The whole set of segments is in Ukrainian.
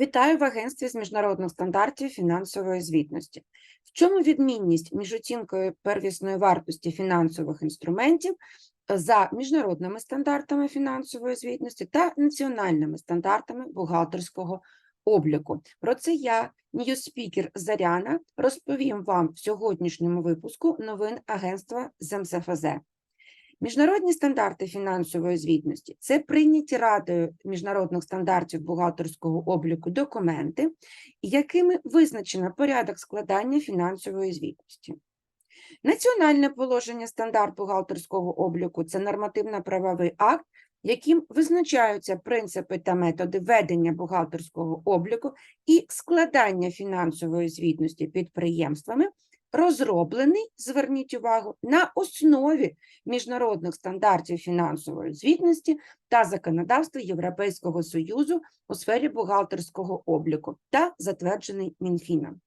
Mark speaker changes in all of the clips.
Speaker 1: Вітаю в агентстві з міжнародних стандартів фінансової звітності. В чому відмінність між оцінкою первісної вартості фінансових інструментів за міжнародними стандартами фінансової звітності та національними стандартами бухгалтерського обліку? Про це я, ньюспікер Заряна, розповім вам в сьогоднішньому випуску новин агентства з. Міжнародні стандарти фінансової звітності це прийняті Радою міжнародних стандартів бухгалтерського обліку документи, якими визначено порядок складання фінансової звітності. Національне положення стандарт бухгалтерського обліку це нормативно-правовий акт, яким визначаються принципи та методи ведення бухгалтерського обліку і складання фінансової звітності підприємствами, розроблений, зверніть увагу, на основі міжнародних стандартів фінансової звітності та законодавства Європейського Союзу у сфері бухгалтерського обліку та затверджений Мінфіном.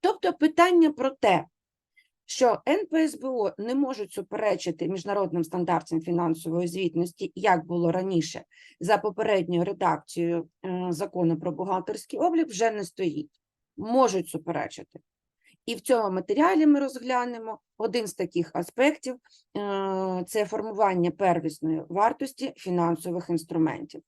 Speaker 1: Тобто питання про те, що НПСБО не можуть суперечити міжнародним стандартам фінансової звітності, як було раніше, за попередньою редакцією е, закону про бухгалтерський облік, вже не стоїть. Можуть суперечити. І в цьому матеріалі ми розглянемо один з таких аспектів е, це формування первісної вартості фінансових інструментів.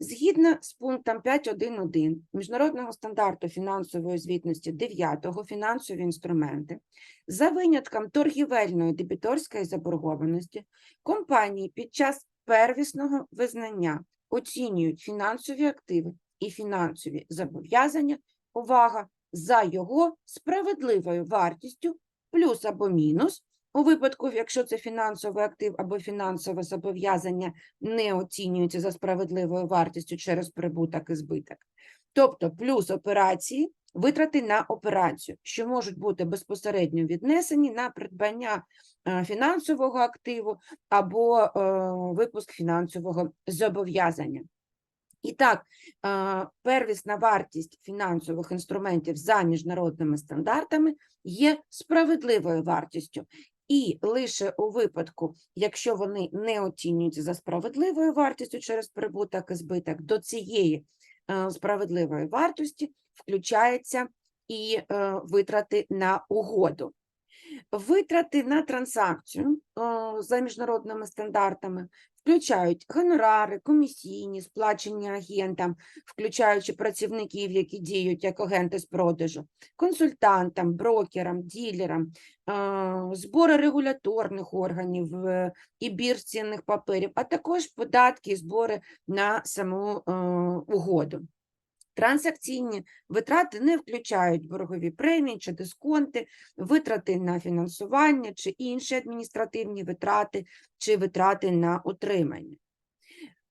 Speaker 1: Згідно з пунктом 5.1.1 Міжнародного стандарту фінансової звітності 9 фінансові інструменти за винятком торгівельної дебіторської заборгованості компанії під час первісного визнання оцінюють фінансові активи і фінансові зобов'язання, увага, за його справедливою вартістю плюс або мінус, у випадку, якщо це фінансовий актив або фінансове зобов'язання не оцінюється за справедливою вартістю через прибуток і збиток. Тобто плюс операції, витрати на операцію, що можуть бути безпосередньо віднесені на придбання е, фінансового активу або е, випуск фінансового зобов'язання. І так, е, первісна вартість фінансових інструментів за міжнародними стандартами є справедливою вартістю. І лише у випадку, якщо вони не оцінюються за справедливою вартістю через прибуток і збиток, до цієї е, справедливої вартості включаються і е, витрати на угоду. Витрати на транзакцію за міжнародними стандартами включають гонорари, комісійні, сплачені агентам, включаючи працівників, які діють як агенти з продажу, консультантам, брокерам, ділерам, збори регуляторних органів е, і бірж цінних паперів, а також податки і збори на саму е, угоду. Транзакційні витрати не включають боргові премії чи дисконти, витрати на фінансування чи інші адміністративні витрати чи витрати на утримання.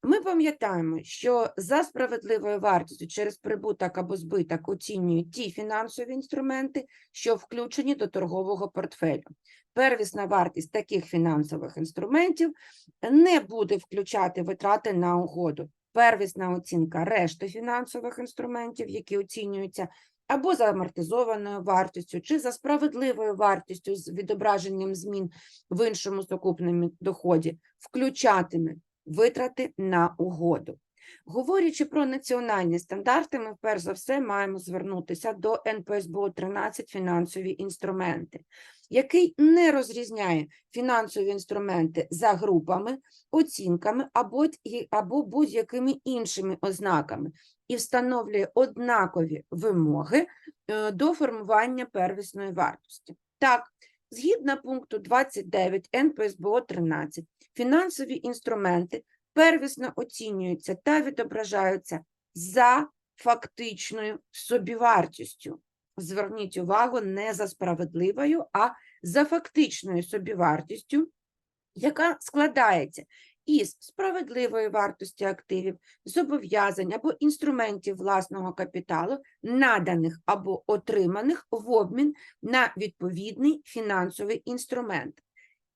Speaker 1: Ми пам'ятаємо, що за справедливою вартістю через прибуток або збиток оцінюють ті фінансові інструменти, що включені до торгового портфелю. Первісна вартість таких фінансових інструментів не буде включати витрати на угоду первісна оцінка решти фінансових інструментів, які оцінюються або за амортизованою вартістю, чи за справедливою вартістю з відображенням змін в іншому сукупному доході, включатиме витрати на угоду. Говорячи про національні стандарти, ми перш за все маємо звернутися до НПСБО 13 фінансові інструменти, який не розрізняє фінансові інструменти за групами, оцінками або, або будь-якими іншими ознаками і встановлює однакові вимоги е, до формування первісної вартості. Так, згідно пункту 29 НПСБО 13, фінансові інструменти первісно оцінюються та відображаються за фактичною собівартістю. Зверніть увагу не за справедливою, а за фактичною собівартістю, яка складається із справедливої вартості активів, зобов'язань або інструментів власного капіталу, наданих або отриманих в обмін на відповідний фінансовий інструмент,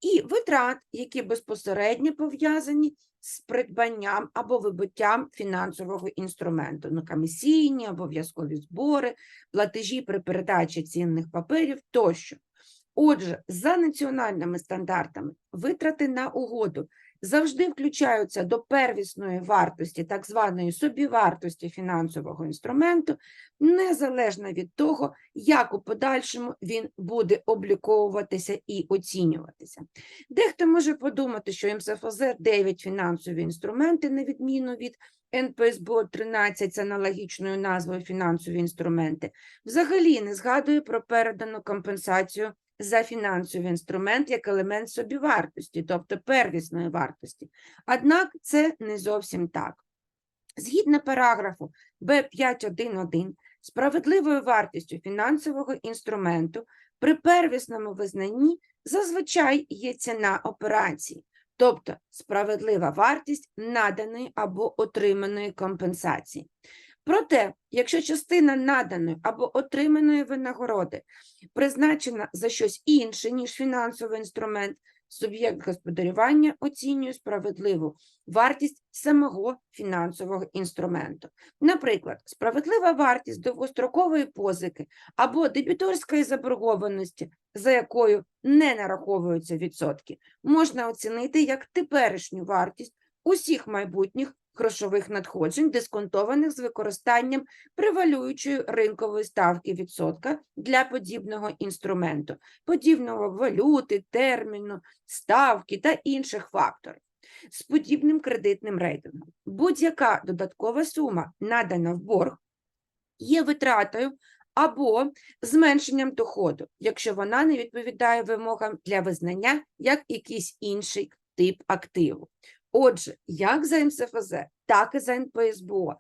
Speaker 1: і витрат, які безпосередньо пов'язані з придбанням або вибуттям фінансового інструменту, на комісійні, обов'язкові збори, платежі при передачі цінних паперів тощо. Отже, за національними стандартами витрати на угоду завжди включаються до первісної вартості, так званої собівартості фінансового інструменту, незалежно від того, як у подальшому він буде обліковуватися і оцінюватися. Дехто може подумати, що МСФЗ 9 фінансові інструменти, на відміну від НПСБО 13 з аналогічною назвою фінансові інструменти, взагалі не згадує про передану компенсацію за фінансовий інструмент як елемент собівартості, тобто первісної вартості. Однак це не зовсім так. Згідно параграфу Б5.1.1, справедливою вартістю фінансового інструменту при первісному визнанні зазвичай є ціна операції, тобто справедлива вартість наданої або отриманої компенсації. Проте, якщо частина наданої або отриманої винагороди призначена за щось інше, ніж фінансовий інструмент, суб'єкт господарювання оцінює справедливу вартість самого фінансового інструменту. Наприклад, справедлива вартість довгострокової позики або дебіторської заборгованості, за якою не нараховуються відсотки, можна оцінити як теперішню вартість усіх майбутніх грошових надходжень, дисконтованих з використанням превалюючої ринкової ставки відсотка для подібного інструменту, подібного валюти, терміну, ставки та інших факторів. З подібним кредитним рейтингом будь-яка додаткова сума, надана в борг, є витратою або зменшенням доходу, якщо вона не відповідає вимогам для визнання як якийсь інший тип активу. Отже, як за МСФЗ, так і за НПСБО.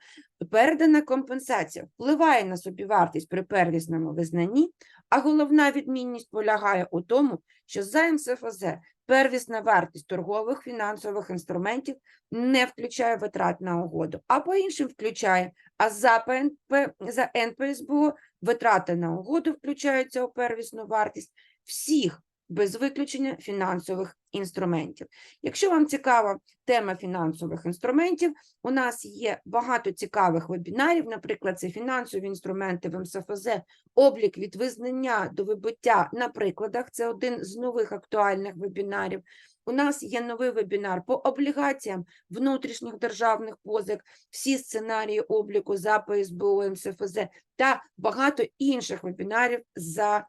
Speaker 1: Передана компенсація впливає на собівартість при первісному визнанні, а головна відмінність полягає у тому, що за МСФЗ первісна вартість торгових фінансових інструментів не включає витрат на угоду, а по іншим включає, а за, ПНП, за НПСБО витрати на угоду включаються у первісну вартість всіх без виключення фінансових інструментів. Якщо вам цікава тема фінансових інструментів, у нас є багато цікавих вебінарів, наприклад, це фінансові інструменти в МСФЗ, облік від визнання до вибуття на прикладах, це один з нових актуальних вебінарів. У нас є новий вебінар по облігаціям внутрішніх державних позик, всі сценарії обліку за ПСБО, МСФЗ та багато інших вебінарів за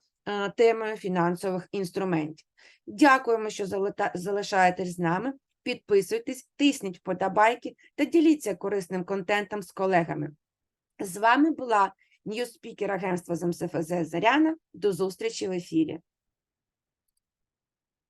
Speaker 1: темою фінансових інструментів. Дякуємо, що залишаєтесь з нами. Підписуйтесь, тисніть вподобайки та діліться корисним контентом з колегами. З вами була ньюспікер агентства з МСФЗ Заряна. До зустрічі в ефірі.